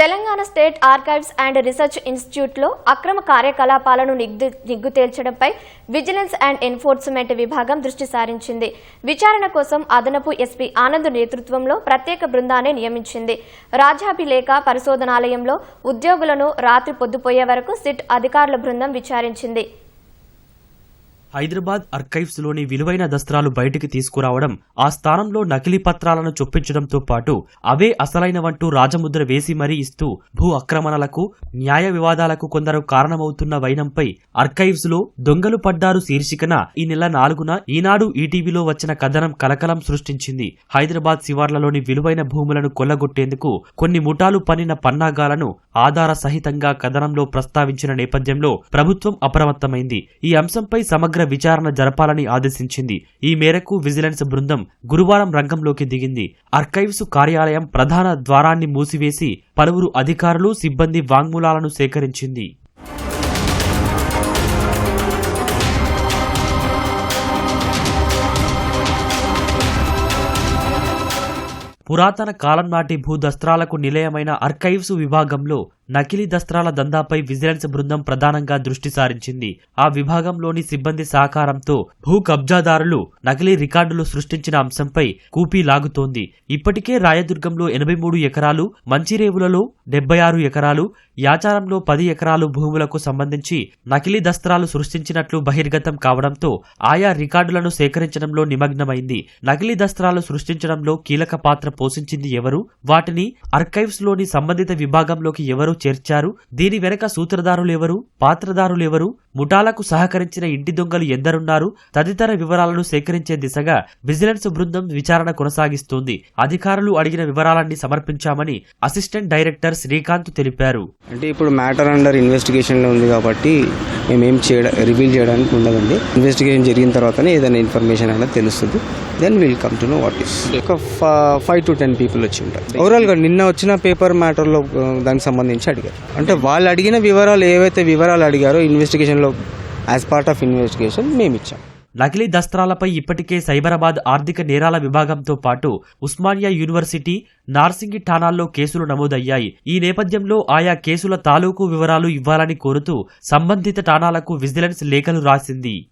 Telangana state archives and research ఇన్స్టిట్యూట్లో అక్రమ కార్యకలాపాలను నిగ్గు నిగ్గుతేల్చడంపై విజిలెన్స్ అండ్ ఎన్ఫోర్స్మెంట్ విభాగం దృష్టి సారించింది. విచారణ కోసం అదనపు ఎస్పీ ఆనంద్ నేతృత్వంలో ప్రత్యేక బృందాన్ని నియమించింది. రాజాభిలేఖ పరిశోధనాలయంలో ఉద్యోగులను రాత్రి పొద్దుపోయే వరకు సిట్ అధికారుల బృందం విచారించింది. హైదరాబాద్ అర్కైవ్స్లోని విలువైన దస్త్రాలు బయటికి తీసుకురావడం ఆ స్థానంలో నకిలీ పత్రాలను చొప్పించడంతో పాటు అవే అసలైనవంటూ రాజముద్ర వేసి మరీ ఇస్తూ భూ ఆక్రమణలకు న్యాయ వివాదాలకు కొందరు కారణమవుతున్న వైనంపై అర్కైవ్స్లో దొంగలు పడ్డారు శీర్షికన ఈ నెల నాలుగున ఈనాడు ఈటీవీలో వచ్చిన కథనం కలకలం సృష్టించింది. హైదరాబాద్ శివార్లలోని విలువైన భూములను కొల్లగొట్టేందుకు కొన్ని ముఠాలు పన్నిన పన్నాగాలను ఆధార సహితంగా కథనంలో ప్రస్తావించిన నేపథ్యంలో ప్రభుత్వం అప్రమత్తమైంది. ఈ అంశంపై సమగ్ర విచారణ జరపాలని ఆదేశించింది. ఈ మేరకు విజిలెన్స్ బృందం గురువారం రంగంలోకి దిగింది. ఆర్కైవ్స్ కార్యాలయం ప్రధాన ద్వారాన్ని మూసివేసి పలువురు అధికారులు సిబ్బంది వాంగ్మూలాలను సేకరించింది. పురాతన కాలం నాటి భూదస్త్రాలకు నిలయమైన ఆర్కైవ్స్ విభాగంలో నకిలీ దస్త్రాల దందాపై విజిలెన్స్ బృందం ప్రధానంగా దృష్టి సారించింది. ఆ విభాగంలోని సిబ్బంది సహకారంతో భూ కబ్జాదారులు నకిలీ రికార్డులు సృష్టించిన అంశంపై కూపీ లాగుతోంది. ఇప్పటికే రాయదుర్గంలో ఎనభై మూడు ఎకరాలు మంచిరేవులలో డెబ్బై ఆరు ఎకరాలు యాచారంలో పది ఎకరాలు భూములకు సంబంధించి నకిలీ దస్త్రాలు సృష్టించినట్లు బహిర్గతం కావడంతో ఆయా రికార్డులను సేకరించడంలో నిమగ్నమైంది. నకిలీ దస్త్రాలు సృష్టించడంలో కీలక పాత్ర పోషించింది ఎవరు? వాటిని ఆర్కైవ్స్లోని సంబంధిత విభాగంలోకి ఎవరు చేర్చారు. దీని వెనక సూత్రధారులు ఎవరు? పాత్రధారులు ఎవరు? ముఠాలకు సహకరించిన ఇంటి దొంగలు ఎందరున్నారు? తదితర వివరాలను సేకరించే దిశగా విజిలెన్స్ బృందం విచారణ కొనసాగిస్తోంది. అధికారులు అడిగిన వివరాలన్నీ సమర్పించామని అసిస్టెంట్ డైరెక్టర్ శ్రీకాంత్ తెలిపారు. అంటే ఇప్పుడు మ్యాటర్ అండర్ ఇన్వెస్టిగేషన్లో ఉంది కాబట్టి మేమేం చేయడం రివీల్ చేయడానికి ఉండదండి. ఇన్వెస్టిగేషన్ జరిగిన తర్వాతనే ఏదైనా ఇన్ఫర్మేషన్ అనేది తెలుస్తుంది. Then will come to know what is ఒక ఫైవ్ టు టెన్ పీపుల్ వచ్చి ఉంటారు. ఓవరాల్గా నిన్న వచ్చిన పేపర్ మ్యాటర్లో దానికి సంబంధించి అడిగారు. అంటే వాళ్ళు అడిగిన వివరాలు ఏవైతే వివరాలు అడిగారో ఇన్వెస్టిగేషన్ ఇన్వెస్టిగేషన్లో యాజ్ పార్ట్ ఆఫ్ ఇన్వెస్టిగేషన్ మేము ఇచ్చాం. నకిలీ దస్త్రాలపై ఇప్పటికే సైబరాబాద్ ఆర్థిక నేరాల విభాగంతో పాటు ఉస్మానియా యూనివర్సిటీ నార్సింగి ఠాణాల్లో కేసులు నమోదయ్యాయి. ఈ నేపథ్యంలో ఆయా కేసుల తాలూకు వివరాలు ఇవ్వాలని కోరుతూ సంబంధిత ఠాణాలకు విజిలెన్స్ లేఖలు రాసింది.